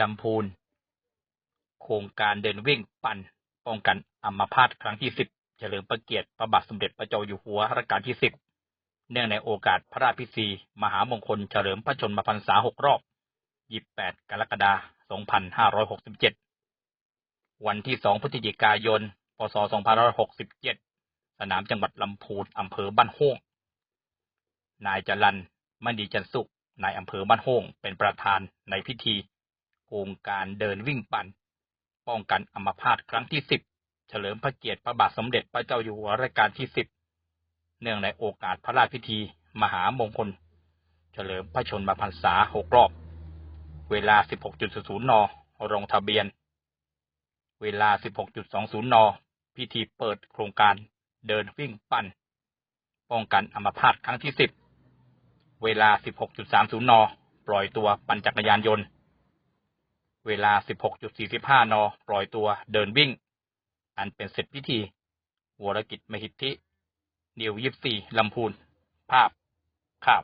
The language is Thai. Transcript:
ลำพูน โครงการเดินวิ่งปั่นป้องกันอัมพาตครั้งที่สิบเฉลิมพระเกียรติพระบาทสมเด็จพระเจ้าอยู่หัวรัชกาลที่สิบเนื่องในโอกาสพระราชพิธี มหามงคลเฉลิมพระชนมพรรษาหกรอบ 28 กรกฎาคม 2567 วันที่ 2 พฤศจิกายน พศ 2567 สนามจังหวัดลำพูนอำเภอบ้านโฮ่งนายจรันมณีจันทร์สุขนายอำเภอบ้านโฮ่งเป็นประธานในพิธี โครงการเดินวิ่งปั่น ป้องกันอัมพาตครั้งที่10เฉลิมพระเกียรติพระบาทสมเด็จพระเจ้าอยู่หัวรัชกาลที่10เนื่องในโอกาสพระราชพิธี มหามงคล เฉลิมพระชนมพรรษาหกรอบ เวลา 16.00 น ลงทะเบียน เวลา 16.20 น พิธีเปิดโครงการเดินวิ่งปั่น ป้องกันอัมพาตครั้งที่10เวลา 16.30 น ปล่อยตัวปั่นจักรยานยนต์ เวลา 16.45 น ปล่อยตัวเดินวิ่ง อันเป็นเสร็จพิธี วรกิจมหิทธิ นิวยิบสี่ลำพูน ภาพคาบ